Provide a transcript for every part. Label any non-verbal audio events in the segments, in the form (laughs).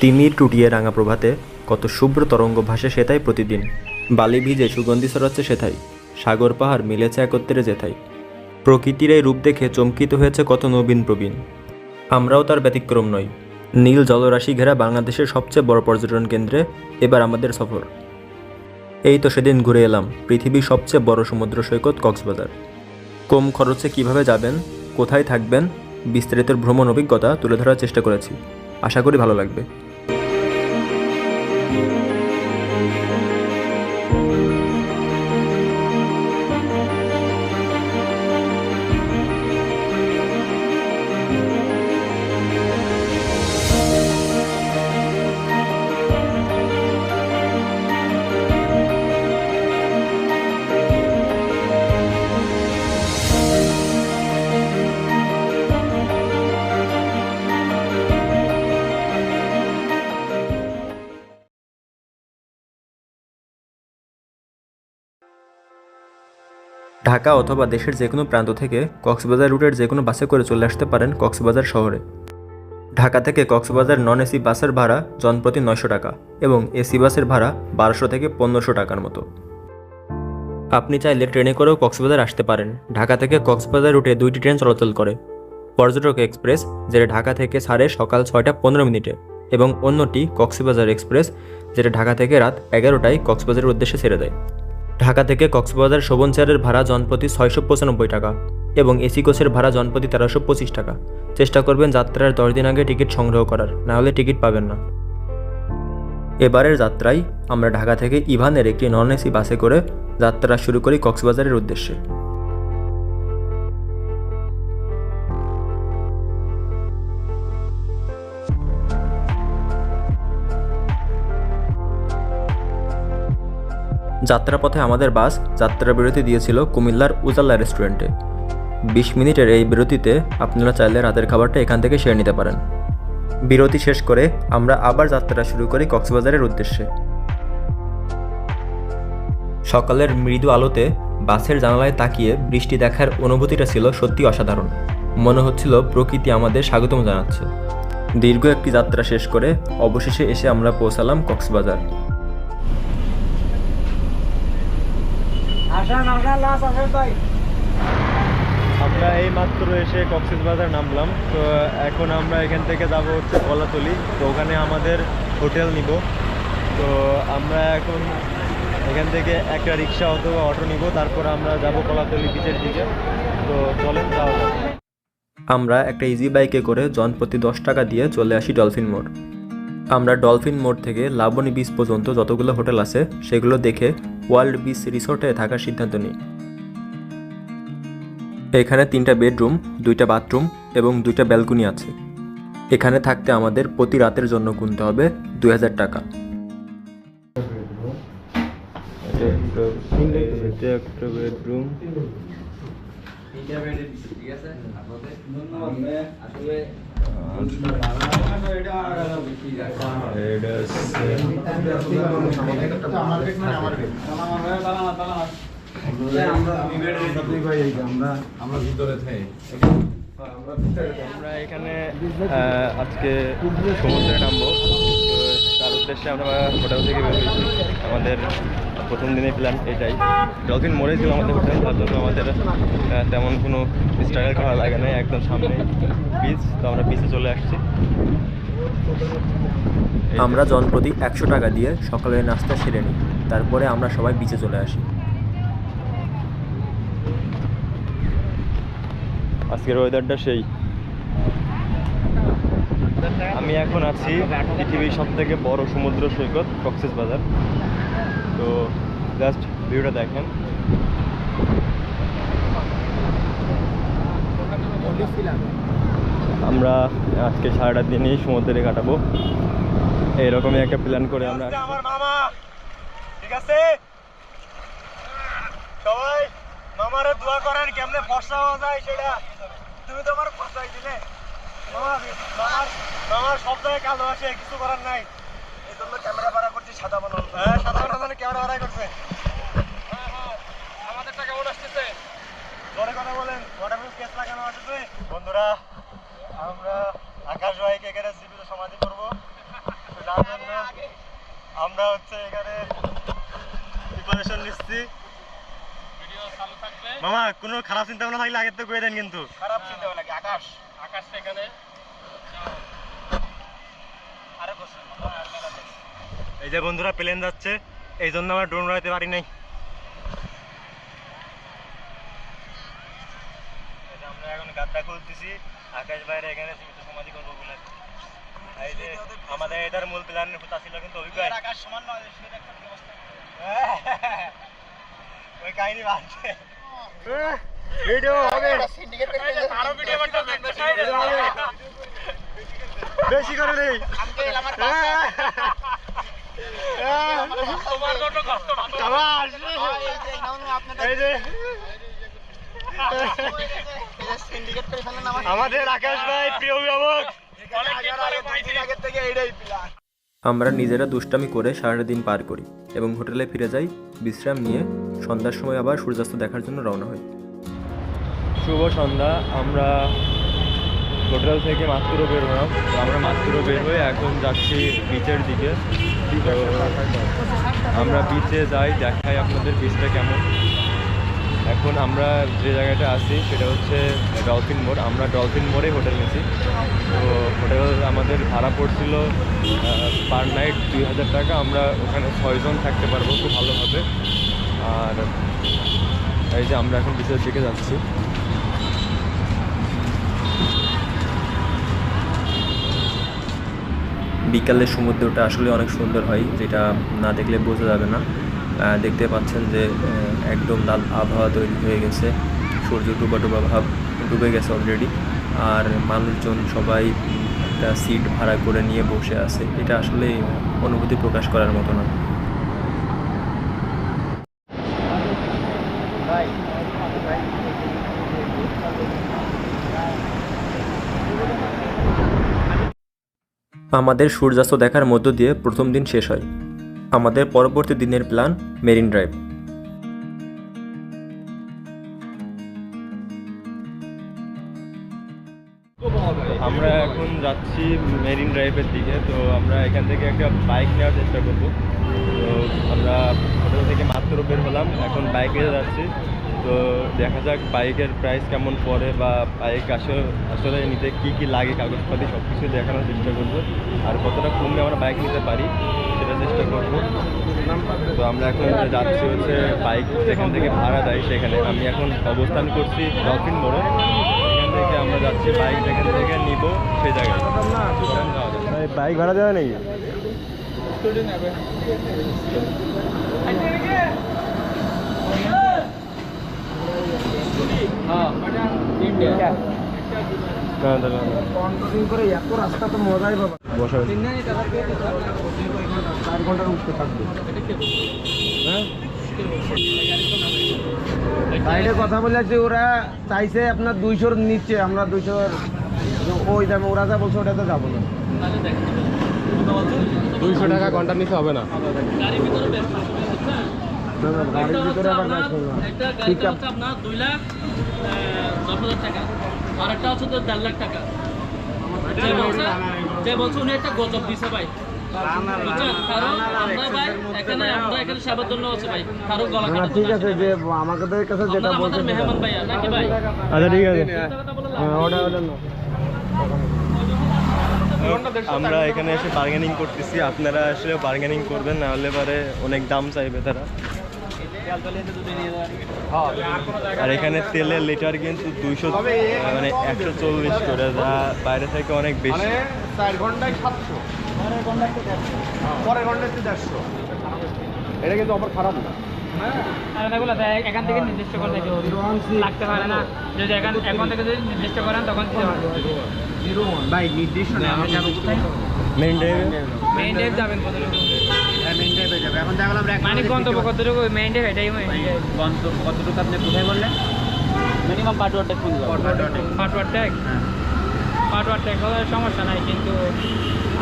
তিমির টুটিয়ে রাঙা প্রভাতে কত শুভ্র তরঙ্গ ভাসে সেথায় প্রতিদিন। বালি ভিজে সুগন্ধি ছড়াচ্ছে সেথাই সাগর পাহাড় মিলেছে একত্রে যেথাই প্রকৃতির এই রূপ দেখে চমকিত হয়েছে কত নবীন প্রবীণ। আমরাও তার ব্যতিক্রম নই। নীল জলরাশি ঘেরা বাংলাদেশের সবচেয়ে বড় পর্যটন কেন্দ্রে এবার আমাদের সফর। এই তো সেদিন ঘুরে এলাম পৃথিবীর সবচেয়ে বড় সমুদ্র সৈকত কক্সবাজার। কম খরচে কীভাবে যাবেন, কোথায় থাকবেন, বিস্তারিত ভ্রমণ অভিজ্ঞতা তুলে ধরার চেষ্টা করেছি। আশা করি ভালো লাগবে। ঢাকা অথবা দেশের যে কোনো প্রান্ত থেকে কক্সবাজার রুটের যে কোনো বাসে করে চলে আসতে পারেন কক্সবাজার শহরে। ঢাকা থেকে কক্সবাজার নন এসি বাসের ভাড়া জনপ্রতি নয়শো টাকা এবং এসি বাসের ভাড়া বারোশো থেকে পনেরোশো টাকার মতো। আপনি চাইলে ট্রেনে করেও কক্সবাজার আসতে পারেন। ঢাকা থেকে কক্সবাজার রুটে দুইটি ট্রেন চলাচল করে। পর্যটক এক্সপ্রেস, যেটা ঢাকা থেকে সাড়ে সকাল ছয়টা পনেরো মিনিটে, এবং অন্যটি কক্সবাজার এক্সপ্রেস, যেটা ঢাকা থেকে রাত এগারোটায় কক্সবাজারের উদ্দেশ্যে ছেড়ে দেয়। ঢাকা থেকে কক্সবাজার শোভন চেয়ারের ভাড়া জনপ্রতি ছয়শো পঁচানব্বই টাকা এবং এসি কোচের ভাড়া জনপ্রতি তেরোশো পঁচিশ টাকা। চেষ্টা করবেন যাত্রার দশ দিন আগে টিকিট সংগ্রহ করার, না হলে টিকিট পাবেন না। এবারের যাত্রায় আমরা ঢাকা থেকে ইভানের একটি নন এসি বাসে করে যাত্রা শুরু করি কক্সবাজারের উদ্দেশ্যে। যাত্রাপথে আমাদের বাস যাত্রা বিরতি দিয়েছিল কুমিল্লার উজাল্লা রেস্টুরেন্টে। বিশ মিনিটের এই বিরতিতে আপনারা চাইলে রাতের খাবারটা এখান থেকে সেরে নিতে পারেন। বিরতি শেষ করে আমরা আবার যাত্রা শুরু করি কক্সবাজারের উদ্দেশ্যে। সকালের মৃদু আলোতে বাসের জানালায় তাকিয়ে বৃষ্টি দেখার অনুভূতিটা ছিল সত্যি অসাধারণ। মনে হচ্ছিল প্রকৃতি আমাদের স্বাগতম জানাচ্ছে। দীর্ঘ একটি যাত্রা শেষ করে অবশেষে এসে আমরা পৌঁছালাম কক্সবাজার। আমরা এই মাত্র এসে কক্সবাজার নামলাম। তো এখন আমরা এখান থেকে যাব হচ্ছে কলাতলি। তো ওখানে আমাদের হোটেল নিব। তো আমরা এখন এখান থেকে একটা রিক্সা অথবা অটো নিব। তারপর আমরা যাব কলাতলি বিচের দিকে। তো চলেন যাওয়া যাক আমরা একটা ইজি বাইকে করে জনপ্রতি দশ টাকা দিয়ে চলে আসি ডলফিন মোড়। আমরা ডলফিন মোড় থেকে লাবণী বিচ পর্যন্ত যতগুলো হোটেল আছে সেগুলো দেখে ওয়ার্ল্ড বিচ রিসোর্টে থাকার সিদ্ধান্ত নিই। এখানে তিনটা বেডরুম দুইটা বাথরুম এবং দুইটা ব্যালকনি আছে। এখানে থাকতে আমাদের প্রতি রাতের জন্য গুনতে হবে দুই হাজার টাকা। একটা বেডরুম। আমরা এখানে আজকে সমুদ্রে নামবো। তার উদ্দেশ্যে আমরা হোটেল থেকে বের হয়েছি। আমাদের প্রথম দিনের প্ল্যান এটাই। ডলফিন মোড়ে ছিল আমাদের হোটেল তার জন্য আমাদের তেমন কোনো স্ট্রাগল করা লাগে না একদম সামনে। বিচ তো আমরা বিচে চলে আসছি। আমরা জন প্রতি একশো টাকা দিয়ে সকালের নাস্তা সেরে নিই। তারপরে আমরা সবাই বিচে চলে আসি। আজকের ওয়েদারটা সেই। আমি এখন আছি পৃথিবীর সব থেকে বড় সমুদ্র সৈকত কক্সেস বাজার। তো জাস্ট ভিউটা দেখেন। আমরা আজকে সারাটা দিনই সমুদ্রে কাটাবো। এইরকমই একটা প্ল্যান করে আমরা আমার মামা। ঠিক আছে? সবাই মামারে দোয়া করেন কেমনে হওয়া যায় সেটা। তুমি তো আমার দিলে। মামা মামার মামার সব জায়গায় আসে কিছু করার নাই। জন্য ক্যামেরা ভাড়া করছি সাদা বানানো হ্যাঁ সাদা বানানোর জন্য ক্যামেরা ভাড়া করছে। আমাদেরটা কেমন আসতেছে। জোরে কথা বলেন ওয়াটারপ্রুফ কেস লাগানো বন্ধুরা আমরা আকাশ ভাইকে এখানে জীবিত সমাধি করব। হচ্ছে এখানে প্রিপারেশন নিচ্ছি। মামা কোনো খারাপ চিন্তা ভাবনা থাকলে আগের তো করে দেন কিন্তু। খারাপ চিন্তা ভাবনা আকাশ। আকাশ আরে বসুন এই যে বন্ধুরা প্লেন যাচ্ছে। এই জন্য আমরা ড্রোন উড়াইতে পারি নাই। আমরা এখন গাড্ডা খুলতেছি। আকাশ বাইরে এখানে সীমিত সমাধি করব বলে। এই যে আমাদের এটার মূল প্ল্যান ছিল কিন্তু অভিজ্ঞ আকাশ সমান নয় সেটা একটা ব্যবস্থা। (laughs) ওই কাহিনী বাড়ছে ভিডিও হবে। আরও ভিডিও বেশি করে নেই আমার আমাদের আকাশ ভাই প্রিয় অভিভাবক। আগের থেকে এইটাই প্ল্যান আমরা নিজেরা দুষ্টামি করে সারাটা দিন পার করি এবং হোটেলে ফিরে যাই বিশ্রাম নিয়ে সন্ধ্যার সময় আবার সূর্যাস্ত দেখার জন্য রওনা হই। শুভ সন্ধ্যা আমরা হোটেল থেকে মাত্র বের হলাম। আমরা মাত্র বের হয়ে এখন যাচ্ছি বিচের দিকে। আমরা বিচে যাই, দেখাই আপনাদের বিচটা কেমন। এখন আমরা যে জায়গাটা আছি, সেটা হচ্ছে ডলফিন মোড় আমরা ডলফিন মোড়ে হোটেল নিয়েছি। তো হোটেল আমাদের ভাড়া পড়ছিল পার নাইট দুই হাজার টাকা। আমরা ওখানে ছয়জন থাকতে পারব খুব ভালোভাবে। আর এই যে আমরা এখন বিচের দিকে যাচ্ছি। বিকালের সমুদ্রটা আসলে অনেক সুন্দর হয়, যেটা না দেখলে বোঝা যাবে না। দেখতে পাচ্ছেন যে একদম লাল আবহাওয়া তৈরি হয়ে গেছে। সূর্য ডুবা ডুবা ভাব ডুবে গেছে অলরেডি আর মানুষজন সবাই একটা সিট ভাড়া করে নিয়ে বসে আছে। এটা আসলে অনুভূতি প্রকাশ করার মতো না। আমাদের সূর্যাস্ত দেখার মধ্য দিয়ে প্রথম দিন শেষ হয়। আমাদের পরবর্তী দিনের প্ল্যান মেরিন ড্রাইভ। আমরা এখন যাচ্ছি মেরিন ড্রাইভের দিকে, তো আমরা এখান থেকে একটা বাইক নেওয়ার চেষ্টা করব। তো আমরা হোটেল থেকে মাত্র বের হলাম, এখন বাইকে যাচ্ছি। তো দেখা যাক বাইকের প্রাইস কেমন পড়ে বা বাইক আসলে আসলে নিতে কী কী লাগে কাগজপাতি সব কিছু দেখানোর চেষ্টা করব। আর কতটা কমে আমরা বাইক নিতে পারি সেটা চেষ্টা করব। তো আমরা এখন যাচ্ছি হচ্ছে বাইক যেখান থেকে ভাড়া দেয় সেখানে। আমি এখন অবস্থান করছি ডলফিন মোড়ে। এখান থেকে আমরা যাচ্ছি বাইক যেখান থেকে নিব সেই জায়গায়। বাইক ভাড়া দেওয়া নেই না, দাঁড়ান, দাঁড়ান। কন্ট্রোলিং করে এত রাস্তা তো মজাই বাবা বসা হয়েছে। চার ঘণ্টার উঠতে থাকবে সাইডে কথা বলেছে ওরা চাইছে আপনার দুইশোর নিচে আমরা দুইশোর ওই দামে ওরা যা বলছে ওটাতে যাব না। দুইশো টাকা ঘণ্টা নিতে হবে না। গাড়ির ভিতরে আবার না। ঠিক আপনার দুই লাখ দশ হাজার টাকা। আর একটা হচ্ছে তো দেড় লাখ টাকা। যে বলছে যে বলছে উনি একটা গজব দিছে ভাই। আমরা এখানে আমরা এখানে সেবার জন্য আছে ভাই। কারও গলা না, না, কাটা ঠিক আছে যে আমাদের কাছে যেটা বলছে আমাদের মেহমান ভাইয়া নাকি ভাই? আচ্ছা ঠিক আছে। মিথ্যা কথা বলে লাভ ওটা ওটা না আমরা এখানে এসে বার্গেনিং করতেছি। আপনারা আসলে বার্গেনিং করবেন না হলে পরে অনেক দাম চাইবে তারা। আর এখানে তেলের লিটার কিন্তু দুইশো মানে একশো চল্লিশ করে যা বাইরে থেকে অনেক বেশি। চার ঘন্টায় সাতশো। পরের ঘন্টায় দেড়শো। এটা কিন্তু আমার খারাপ না। আলাদাগুলো এখান থেকে নির্দিষ্ট করে লাগতে পারে না। যদি এখান এখন থেকে যদি নির্দিষ্ট করেন তখন দিতে পারব ভাই নির্দিষ্ট না আমি মেন ড্রাইভ যাবেন কতটুকু মেন ড্রাইভে যাবে। এখন দেখলাম আমরা মানে গন্তব্য কতটুকু? মেইন এটাই গন্তব্য কতটুকু আপনি কোথায় বললেন? মিনিমাম ট্যাগ ট্যাগ হলে সমস্যা নাই কিন্তু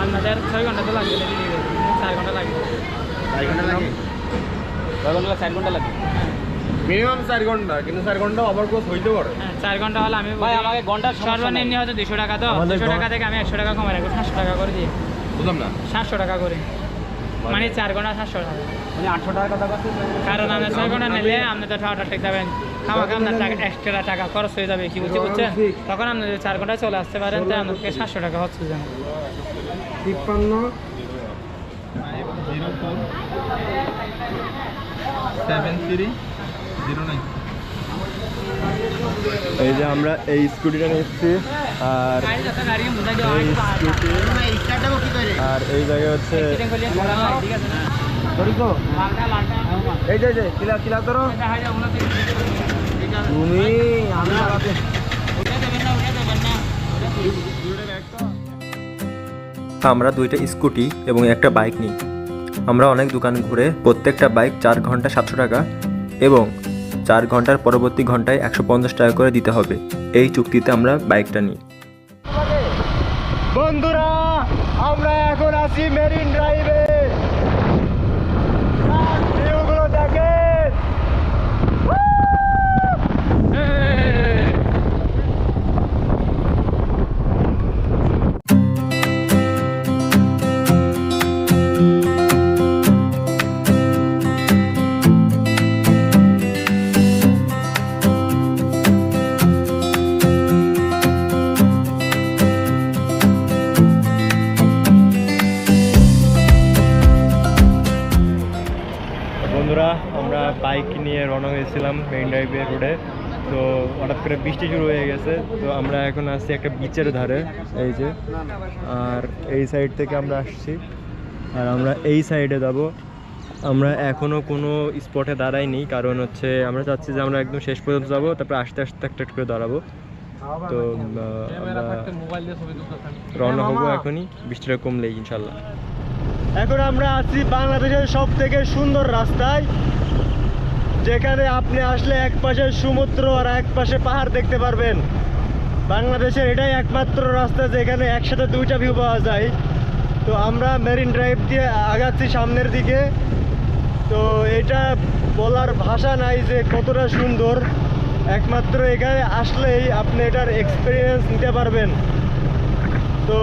আপনাদের ছয় ঘণ্টা তো লাগবে চার ঘণ্টা লাগবে। চার ঘণ্টা লাগে? চার ঘণ্টা লাগবে মিনিমাম চার ঘণ্টা কিন্তু চার ঘণ্টা ওভারক্রস হইতে পারে। হ্যাঁ চার ঘণ্টা হলে আমি ভাই আমাকে সর্বনিম্ন হয়তো দুশো টাকা তো। দুশো টাকা থেকে আমি একশো টাকা কমে রাখব সাতশো টাকা করে দিয়ে। বুঝলাম না। সাতশো টাকা করে। মানে চার ঘণ্টা সাতশো টাকা। মানে আটশো টাকা কথা কারণ আপনি ছয় ঘণ্টা নিলে আপনি তো ঠান্ডা ঠিক যাবেন আমাকে আপনার টাকা এক্সট্রা টাকা খরচ হয়ে যাবে কি বুঝতে বুঝছেন তখন আপনি যদি চার ঘন্টায় চলে আসতে পারেন তাহলে আপনাকে সাতশো টাকা হচ্ছে যেন তিপ্পান্ন। এই যে আমরা এই স্কুটিটা নিচ্ছি। আর আর এই জায়গায় হচ্ছে এই যে কিলা কিলা ধরো। তুমি আমি আমরা দুইটা স্কুটি এবং একটা বাইক নিই। আমরা অনেক দোকান ঘুরে প্রত্যেকটা বাইক চার ঘণ্টা সাতশো টাকা এবং চার ঘণ্টার পরবর্তী ঘন্টায় একশো পঞ্চাশ টাকা করে দিতে হবে। এই চুক্তিতে আমরা বাইকটা নিই। বন্ধুরা আমরা এখন আছি মেরিন ড্রাইভে বাইক নিয়ে রওনা হয়েছিলাম মেইন ড্রাইভে রোডে তো হঠাৎ করে বৃষ্টি শুরু হয়ে গেছে। তো আমরা এখন আসছি একটা বিচের ধারে এই যে। আর এই সাইড থেকে আমরা আসছি। আর আমরা এই সাইডে যাব। আমরা এখনও কোনো স্পটে দাঁড়াইনি কারণ হচ্ছে আমরা চাচ্ছি যে আমরা একদম শেষ পর্যন্ত যাব তারপরে আস্তে আস্তে একটা একটা করে দাঁড়াবো। তো আমরা রওনা হব এখনই। বৃষ্টিটা কমলেই ইনশাল্লাহ। এখন আমরা আছি বাংলাদেশের সব থেকে সুন্দর রাস্তায়। যেখানে আপনি আসলে এক পাশে সমুদ্র আর এক পাশে পাহাড় দেখতে পারবেন। বাংলাদেশের এটাই একমাত্র রাস্তা যেখানে একসাথে দুইটা ভিউ পাওয়া যায়। তো আমরা মেরিন ড্রাইভ দিয়ে আগাচ্ছি সামনের দিকে। তো এটা বলার ভাষা নাই যে কতটা সুন্দর। একমাত্র এখানে আসলেই আপনি এটার এক্সপিরিয়েন্স নিতে পারবেন। তো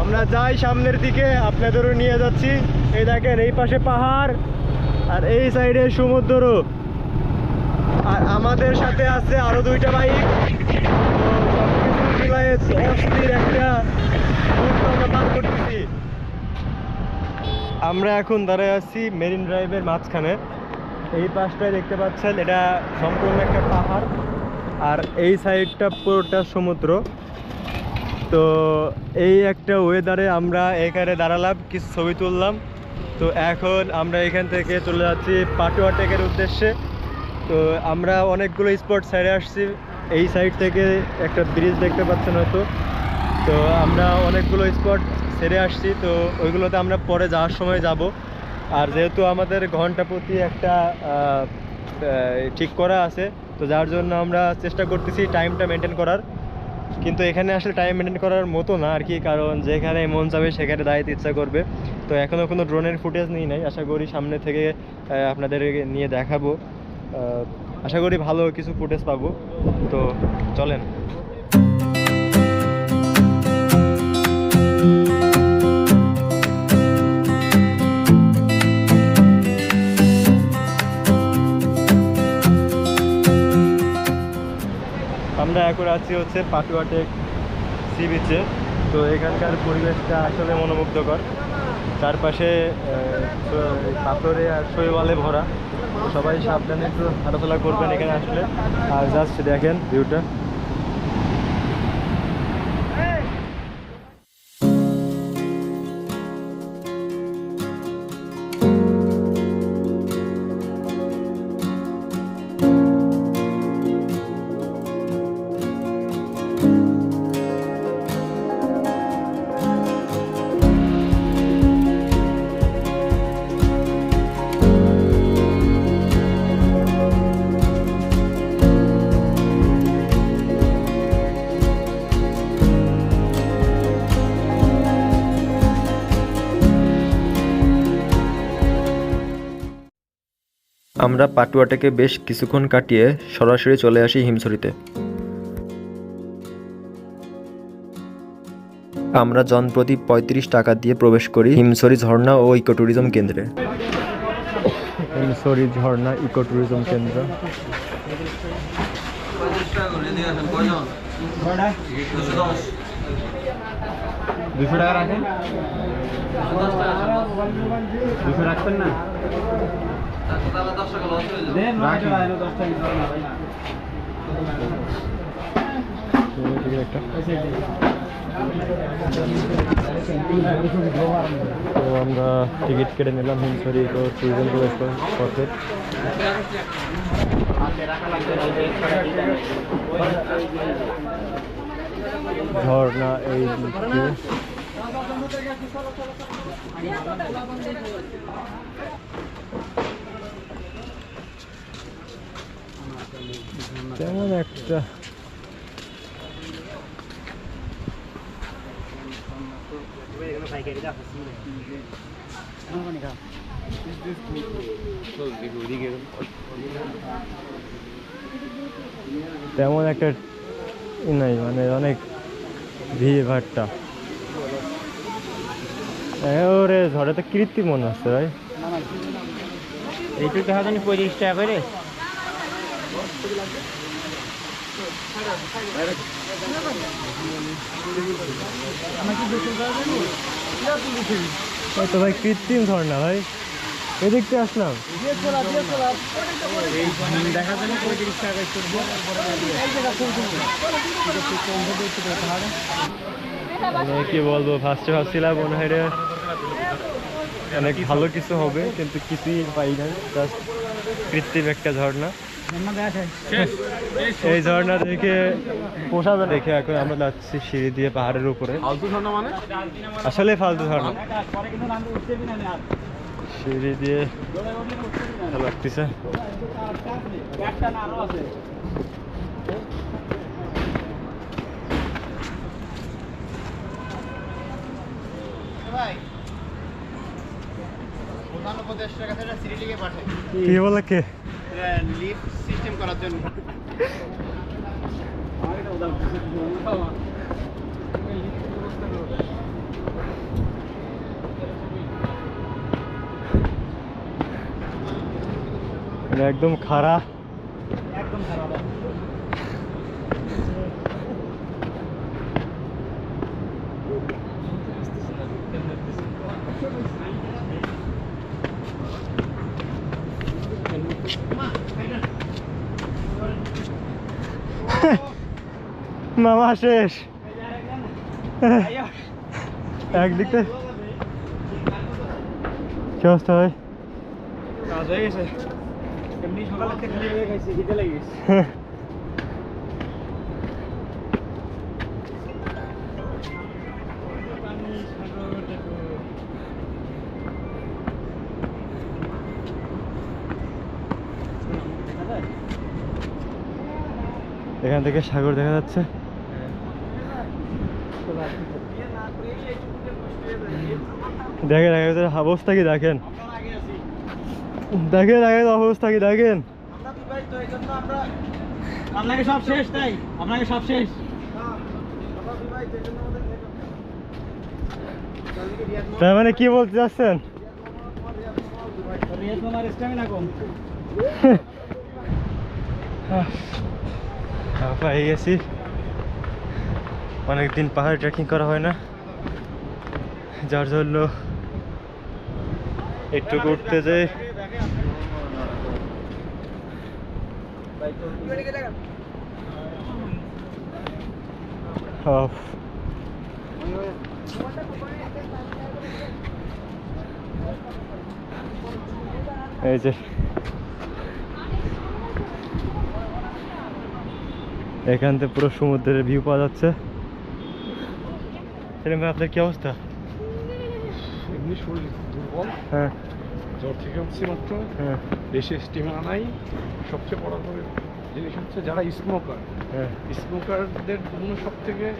আমরা যাই সামনের দিকে, আপনাদেরও নিয়ে যাচ্ছি। এই দেখেন, এই পাশে পাহাড়। আর এই সাইডে সমুদ্র। আর আমাদের সাথে আছে আরও দুইটা বাইক। আমরা এখন দাঁড়ায় আছি মেরিন ড্রাইভের মাঝখানে। এই পাশটায় দেখতে পাচ্ছেন, এটা সম্পূর্ণ একটা পাহাড়। আর এই সাইডটা পুরোটা সমুদ্র। তো এই একটা ওয়েদারে আমরা এখানে দাঁড়ালাম, কিছু ছবি তুললাম। তো এখন আমরা এখান থেকে চলে যাচ্ছি পাটুয়া টেকের উদ্দেশ্যে। তো আমরা অনেকগুলো স্পট সাইডে আসছি। এই সাইড থেকে একটা ব্রিজ দেখতে পাচ্ছেন হয়তো। তো আমরা অনেকগুলো স্পট সেরে আসছি। তো ওইগুলোতে আমরা পরে যাওয়ার সময় যাব। আর যেহেতু আমাদের ঘণ্টা প্রতি একটা ঠিক করা আছে, তো যার জন্য আমরা চেষ্টা করতেছি টাইমটা মেনটেন করার। কিন্তু এখানে আসলে টাইম মেনটেন করার মতো না আর কি, কারণ যেখানে মন যাবে সেখানে দাঁড়াইতে ইচ্ছা করবে। তো এখনও কোনো ড্রোনের ফুটেজ নিই, নাই। আশা করি সামনে থেকে আপনাদের নিয়ে দেখাবো। আশা করি ভালো কিছু ফুটেজ পাবো। তো চলেন। আমরা এখন আছি হচ্ছে পাটুয়াটেক সি বিচে তো এখানকার পরিবেশটা আসলে মনোমুগ্ধকর। চারপাশে পাথরে আর শৈবালে ভরা। সবাই সাবধানে একটু হাঁটাচলা করবেন এখানে আসলে। আর জাস্ট দেখেন ভিউটা আমরা পাটুয়াটাকে বেশ কিছুক্ষণ কাটিয়ে সরাসরি চলে আসি হিমছড়িতে। আমরা জনপ্রতি পঁয়ত্রিশ টাকা দিয়ে প্রবেশ করি হিমসরি ঝর্ণা ও ইকো ট্যুরিজম কেন্দ্রে। হিমসরি ঝর্ণা ইকো ট্যুরিজম কেন্দ্র। দুশো টাকা রাখেন। দুশো রাখবেন না? তো আমরা টিকিট কেটে নিলাম হিমসরি ইকো ট্যুরিজম পথে ঝর্ণা এই দিক। তেমন একটা তেমন একটা নাই মানে অনেক ভিড় ভাট্টা। ওরে, ঝড়ে তো কৃত্রিম মনে হচ্ছে ভাই। এইটুকু দেখা পঁয়ত্রিশ টাকা করে। তো ভাই, কৃত্রিম ঝর্ণা, ভাই। আসলাম জানি পঁয়ত্রিশ টাকা মানে কি বলব ফার্স্টে ভাবছিলাম মনে হয় অনেক ভালো কিছু হবে, কিন্তু কিছুই পাই না জাস্ট কৃত্রিম একটা ঝর্ণা। এই ঝর্ণা দেখে পোষাবে দেখে এখন আমরা যাচ্ছি সিঁড়ি দিয়ে পাহাড়ের উপরে। মানে? আসলে ফালতু ঝর্ণা। সিঁড়ি দিয়ে লাগতেছে। কি বলে কে? লিফট সিস্টেম করার জন্য। মানে একদম খাড়া। মামা শেষ। একদিক। থেকে কি অবস্থা ভাই? কাজ হয়ে গেছে। এমনি সকালে থেকে খালি খিদে লেগে এখান থেকে সাগর দেখা যাচ্ছে। দেখেন দেখেন অবস্থা কি দেখেন? দেখেন দেখেন অবস্থা কি দেখেন? আপনাকে সব শেষ তাই? আপনাকে সব শেষ? তার মানে কি বলতে চাচ্ছেন? পেয়ে গেছি অনেকদিন পাহাড় ট্রেকিং করা হয় না। যার জন্য একটু ঘুরতে অফ। এই যে। এখান থেকে পুরো সমুদ্রের ভিউ পাওয়া যাচ্ছে। আপনার কি অবস্থা? শরীর দুর্বল। হ্যাঁ। জ্বর থেকে উঠছি মাত্র। হ্যাঁ। বেশি স্টিমিনা নাই। সবচেয়ে বড় করে জিনিস হচ্ছে যারা স্মোকার হ্যাঁ। স্মোকারদের জন্য সব থেকে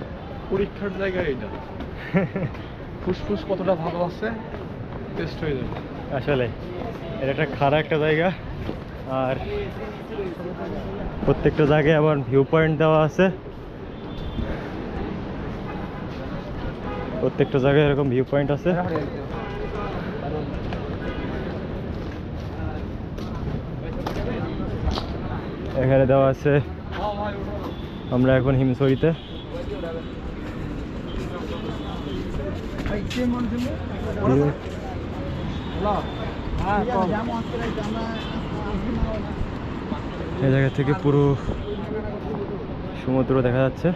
পরীক্ষার জায়গা এটা। (laughs) ফুসফুস কতটা ভালো আছে টেস্ট হয়ে যাবে। আসলে এটা একটা খারাপ একটা জায়গা। আর প্রত্যেকটা জায়গায় আবার ভিউ পয়েন্ট দেওয়া আছে। প্রত্যেকটা জায়গায় এরকম ভিউ পয়েন্ট আছে। এখানে দেওয়া আছে আমরা এখন হিমছড়িতে। এই জায়গা থেকে পুরো সমুদ্র দেখা যাচ্ছে।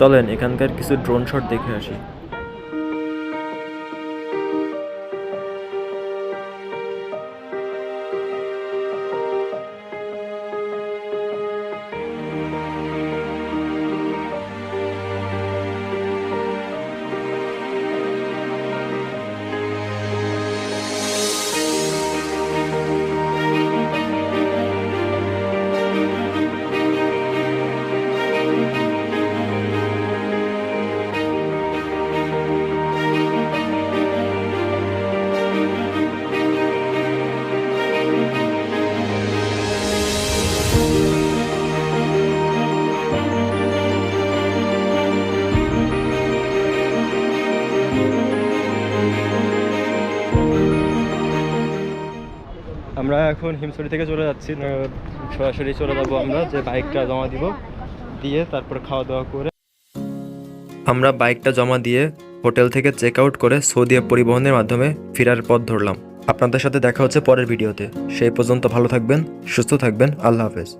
চলেন, এখানকার কিছু ড্রোন শট দেখে আসি। এখন হিমসরি থেকে চলে যাচ্ছি। সরাসরি চলে যাব আমরা, যে বাইকটা জমা দিব দিয়ে তারপর খাওয়া দাওয়া করে। আমরা বাইকটা জমা দিয়ে হোটেল থেকে চেক আউট করে সৌদি পরিবহনের মাধ্যমে ফেরার পথ ধরলাম। আপনাদের সাথে দেখা হচ্ছে পরের ভিডিওতে। সেই পর্যন্ত ভালো থাকবেন, সুস্থ থাকবেন, আল্লাহ হাফেজ।